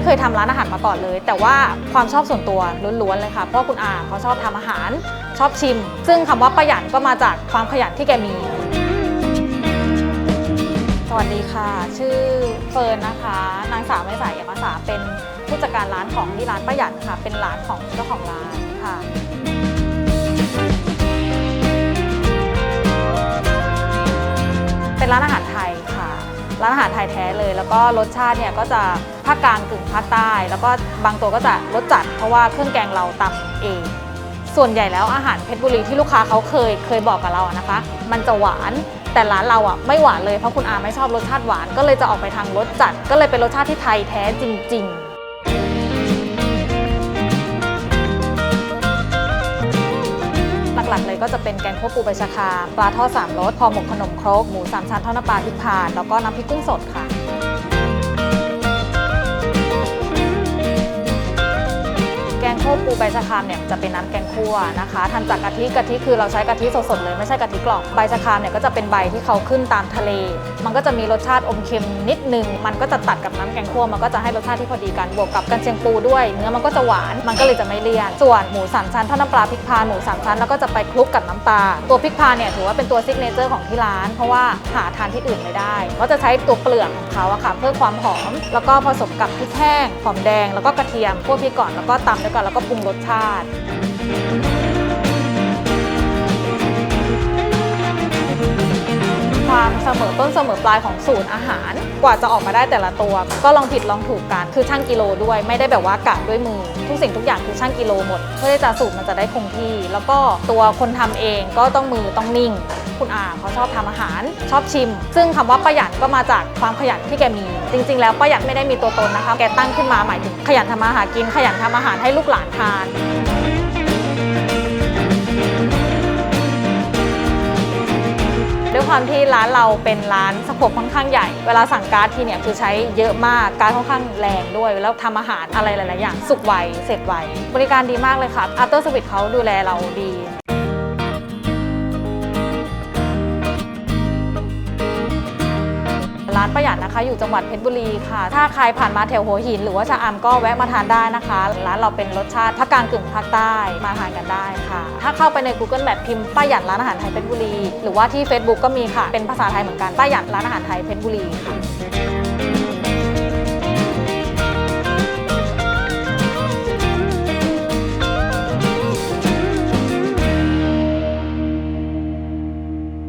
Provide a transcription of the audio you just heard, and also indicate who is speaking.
Speaker 1: ไม่เคยทำร้านอาหารมาก่อนเลย แต่ว่าความชอบส่วนตัวล้วนๆเลยค่ะ เพราะว่าคุณอาเขาชอบทำอาหาร ชอบชิม ซึ่งคำว่าประหยัดก็มาจากความขยันที่แกมี สวัสดีค่ะ ชื่อเฟิร์นนะคะ นางสาวไม่สายยมาสาเป็นผู้จัดการร้านของที่ร้านประหยัดค่ะ เป็นร้านของเจ้าของร้านค่ะเป็นร้านอาหารไทยค่ะ ร้านอาหารไทยแท้เลย แล้วก็รสชาติเนี่ยก็จะภาคกลางกึ่งภาคใต้ แล้วก็บางตัวก็จะรสจัด เพราะว่าเครื่องแกงเราตำเอง ส่วนใหญ่แล้วอาหารเพชรบุรีที่ลูกค้าเขาเคยเคยบอกกับเราอะนะคะ มันจะหวานแต่ร้านเราอะไม่หวานเลยเพราะคุณอาไม่ชอบรสชาติหวานก็เลยจะออกไปทางรสจัด ก็เลยเป็นรสชาติที่ไทยแท้จริง ๆ กๆ เลยก็จะเป็นแกงคั่วปูใบชะคามปลาทอดสามรสพอหมกขนมครกหมูสามชั้นทอดน้ำปลาพริกพาน แล้วก็น้ำพริกกุ้งสดค่ะ ใบชะครามเนี่ยจะเป็นน้ำแกงคั่วนะคะทำจากกะทิกะทิคือเราใช้กะทิสดๆเลยไม่ใช่กะทิกล่องใบชะครามเนี่ยก็จะเป็นใบที่เขาขึ้นตามทะเล มันก็จะมีรสชาติอมเค็มนิดนึง มันก็จะตัดกับน้ำแกงคั่วมันก็จะให้รสชาติที่พอดีกันบวกกับกันเชียงปูด้วย เนื้อมันก็จะหวานมันก็เลยจะไม่เลี่ยน ส่วนหมูสามชั้นทอดน้ำปลาพริกพานหมูสามชั้นแล้วก็จะไปคลุกกับน้ำปลาตัวพริกพานเนี่ยถือว่าเป็นตัวซิกเนเจอร์ของที่ร้าน เพราะว่าหาทานที่อื่นไม่ได้ก็จะใช้ตัวเปลือกของเขาอะค่ะเพื่อความหอม แล้วก็ผสมกับพริกแห้งหอมแดงแล้วก็กระเทียมคั่วพริกก่อนแล้วก็ตำด้วยกันแล้วก็ปรุงรสชาติความเสมอต้นเสมอปลายของสูตรอาหาร กว่าจะออกมาได้แต่ละตัว ก็ลองผิดลองถูกกัน คือช่างกิโลด้วย ไม่ได้แบบว่ากะด้วยมือ ทุกสิ่งทุกอย่างคือช่างกิโลหมด เพื่อที่จะสูตรมันจะได้คงที่ แล้วก็ตัวคนทำเองก็ต้องมือต้องนิ่ง คุณอาเขาชอบทำอาหาร ชอบชิม ซึ่งคำว่าประหยัดก็มาจากความขยันที่แกมี จริง ๆ แล้วประหยัดไม่ได้มีตัวตนนะคะ แกตั้งขึ้นมาหมายถึงขยันทำอาหารกิน ขยันทำอาหารให้ลูกหลานทานด้วยความที่ร้านเราเป็นร้านสโคปค่อนข้างใหญ่ เวลาสั่งการ์ดทีเนี่ยคือใช้เยอะมาก การค่อนข้างแรงด้วย แล้วทำอาหารอะไรหลาย ๆ อย่าง สุกไว เสร็จไว บริการดีมากเลยค่ะอั t เตอร์สวิตเขาดูแลเราดี นะคะ อยู่จังหวัดเพชรบุรีค่ะ ถ้าใครผ่านมาแถวหัวหิน หรือว่าชะอำก็แวะมาทานได้นะคะ ร้านเราเป็นรสชาติภาคกลางกึ่งภาคใต้มาทานกันได้ค่ะ ถ้าเข้าไปใน Google Map พิมพ์ป้าหยันร้านอาหารไทยเพชรบุรี หรือว่าที่ Facebook ก็มีค่ะ เป็นภาษาไทยเหมือนกันป้าหยันร้านอาหารไทยเพชรบุรีค่ะ